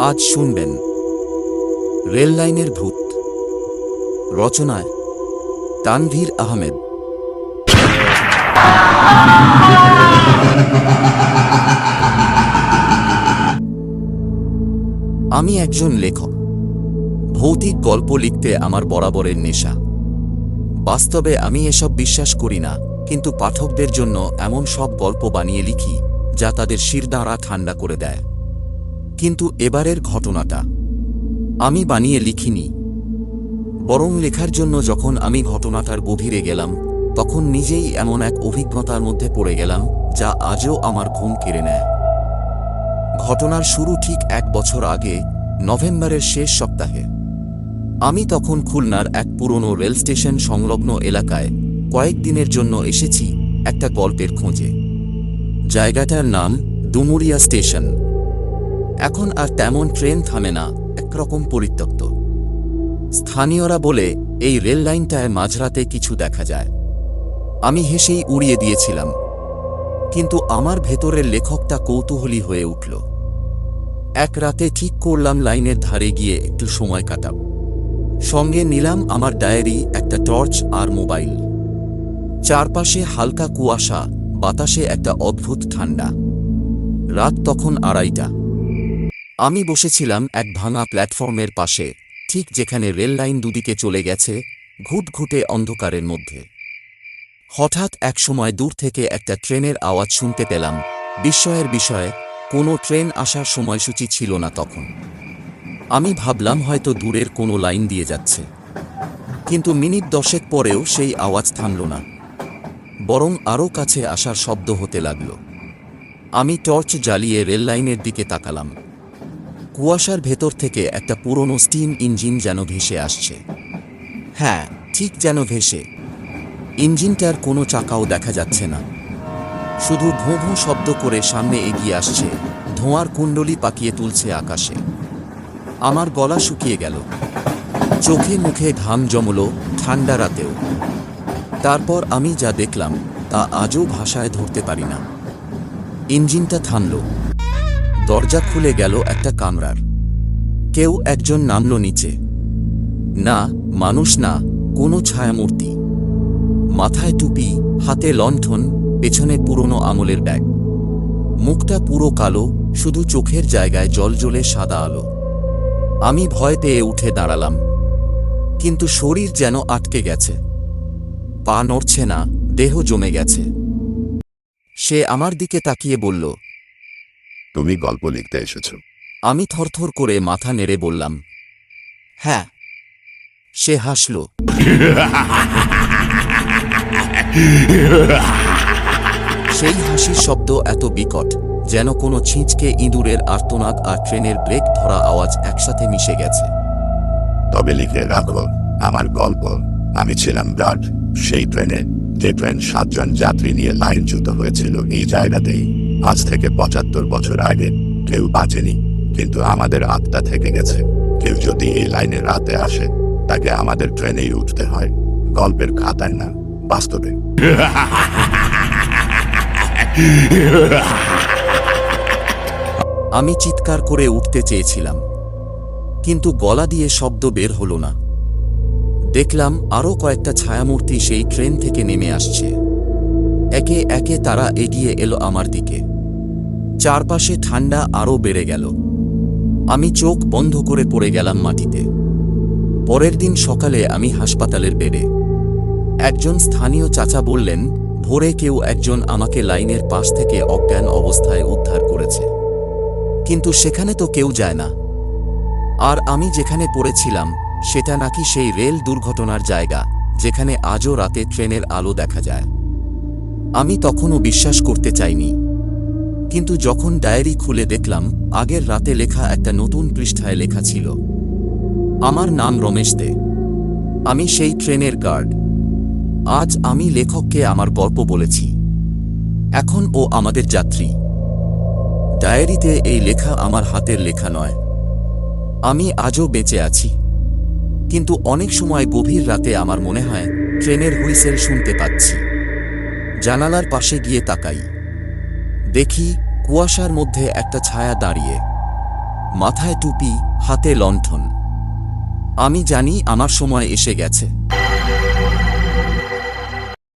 আজ শুনবেন রেল লাইনের ভূত। রচনায় তানভীর আহমেদ। আমি একজন লেখক। ভৌতিক গল্প লিখতে আমার বরাবরের নেশা। বাস্তবে আমি এসব বিশ্বাস করি না, কিন্তু পাঠকদের জন্য এমন সব গল্প বানিয়ে লিখি, যা তাদের শিরদাঁড়া ঠান্ডা করে দেয়। কিন্তু এবারের ঘটনাটা আমি বানিয়ে লিখিনি। বরং লেখার জন্য যখন আমি ঘটনাটার গভীরে গেলাম, তখন নিজেই এমন এক অভিজ্ঞতার মধ্যে পড়ে গেলাম, যা আজও আমার ঘুম কেড়ে নেয়। ঘটনার শুরু ঠিক এক বছর আগে, নভেম্বরের শেষ সপ্তাহে। আমি তখন খুলনার এক পুরনো রেল স্টেশন সংলগ্ন এলাকায় কয়েকদিনের জন্য এসেছি একটা গল্পের খোঁজে। জায়গাটার নাম ডুমুরিয়া স্টেশন। এখন আর তেমন ট্রেন থামে না, একরকম পরিত্যক্ত। স্থানীয়রা বলে, এই রেল লাইনটায় মাঝরাতে কিছু দেখা যায়। আমি হেসেই উড়িয়ে দিয়েছিলাম। কিন্তু আমার ভেতরের লেখকটা কৌতূহলী হয়ে উঠল। এক রাতে ঠিক করলাম লাইনের ধারে গিয়ে একটু সময় কাটাব। সঙ্গে নিলাম আমার ডায়েরি, একটা টর্চ আর মোবাইল। চারপাশে হালকা কুয়াশা, বাতাসে একটা অদ্ভুত ঠান্ডা। রাত তখন আড়াইটা। আমি বসেছিলাম এক ভাঙা প্ল্যাটফর্মের পাশে, ঠিক যেখানে রেল লাইন দুদিকে চলে গেছে, ঘুটঘুটে অন্ধকারের মধ্যে। হঠাৎ এক সময় দূর থেকে একটা ট্রেনের আওয়াজ শুনতে পেলাম। বিস্ময়ের বিষয়ে, কোনো ট্রেন আসার সময়সূচি ছিল না তখন। আমি ভাবলাম হয়তো দূরের কোনো লাইন দিয়ে যাচ্ছে। কিন্তু মিনিট দশেক পরেও সেই আওয়াজ থামল না। বরং আরও কাছে আসার শব্দ হতে লাগল। আমি টর্চ জ্বালিয়ে রেল লাইনের দিকে তাকালাম। কুয়াশার ভেতর থেকে একটা পুরনো স্টিম ইঞ্জিন যেন ভেসে আসছে। হ্যাঁ ঠিক যেন ভেসে। ইঞ্জিনটার কোনো চাকাও দেখা যাচ্ছে না। শুধু ভোঁ ভোঁ শব্দ করে সামনে এগিয়ে আসছে, ধোঁয়ার কুণ্ডলি পাকিয়ে তুলছে আকাশে। আমার গলা শুকিয়ে গেল। চোখে মুখে ঘাম জমল ঠান্ডা রাতেও। তারপর আমি যা দেখলাম তা আজও ভাষায় ধরতে পারি না। ইঞ্জিনটা থামল। দরজা খুলে গেল একটা কামরার। কেউ একজন নামল নিচে। না, মানুষ না, কোনো ছায়ামূর্তি। মাথায় টুপি, হাতে লণ্ঠন, পেছনে পুরনো আমলের ব্যাগ। মুখটা পুরো কালো, শুধু চোখের জায়গায় জলজলে সাদা আলো। আমি ভয় পেয়ে উঠে দাঁড়ালাম। কিন্তু শরীর যেন আটকে গেছে। পা নড়ছে না, দেহ জমে গেছে। সে আমার দিকে তাকিয়ে বলল তুমি গল্প লিখতে এসেছ। আমি থরথর করে মাথা নেড়ে বললাম হ্যাঁ। সে হাসল। সেই হাসির শব্দ এত বিকট যেন কোনো ছিঁচকে ইঁদুরের আর্তনাদ আর ট্রেনের ব্রেক ধরা আওয়াজ একসাথে মিশে গেছে। তবে লিখে রাখো আমার গল্প। আমি ছিলাম ব্রাড সেই ট্রেনে যে ট্রেন সাতজন যাত্রী নিয়ে লাইনচ্যুত হয়েছিল এই জায়গাতেই। আজ থেকে পঁচাত্তর বছর আগে কেউ বাঁচেনি, কিন্তু আমাদের আত্মা থেকে গেছে। কেউ যদি এই লাইনে রাতে আসে, তাকে আমাদের ট্রেনেই উঠতে হয়। গল্পের খাতায় না, বাস্তবে। আমি চিৎকার করে উঠতে চেয়েছিলাম, কিন্তু গলা দিয়ে শব্দ বের হলো না। দেখলাম আরও কয়েকটা ছায়ামূর্তি সেই ট্রেন থেকে নেমে আসছে। একে একে তারা এগিয়ে এলো আমার দিকে। চারপাশে ঠান্ডা আরও বেড়ে গেল। আমি চোখ বন্ধ করে পড়ে গেলাম মাটিতে। পরের দিন সকালে আমি হাসপাতালের বেডে। একজন স্থানীয় চাচা বললেন, ভোরে কেউ একজন আমাকে লাইনের পাশ থেকে অজ্ঞান অবস্থায় উদ্ধার করেছে। কিন্তু সেখানে তো কেউ যায় না। আর আমি যেখানে পড়েছিলাম, সেটা নাকি সেই রেল দুর্ঘটনার জায়গা, যেখানে আজও রাতে ট্রেনের আলো দেখা যায়। আমি তখনও বিশ্বাস করতে চাইনি। কিন্তু যখন ডায়েরি খুলে দেখলাম, আগের রাতে লেখা একটা নতুন পৃষ্ঠায় লেখা ছিল। আমার নাম রমেশ দে। আমি সেই ট্রেনের গার্ড। আজ আমি লেখককে আমার গল্প বলেছি। এখন ও আমাদের যাত্রী। ডায়েরিতে এই লেখা আমার হাতের লেখা নয়। আমি আজও বেঁচে আছি। কিন্তু অনেক সময় গভীর রাতে আমার মনে হয়, ট্রেনের হুইসেল শুনতে পাচ্ছি। জানালার পাশে গিয়ে তাকাই। দেখি কুয়াশার মধ্যে একটা ছায়া দাঁড়িয়ে। মাথায় টুপি, হাতে লণ্ঠন। আমি জানি আমার সময় এসে গেছে।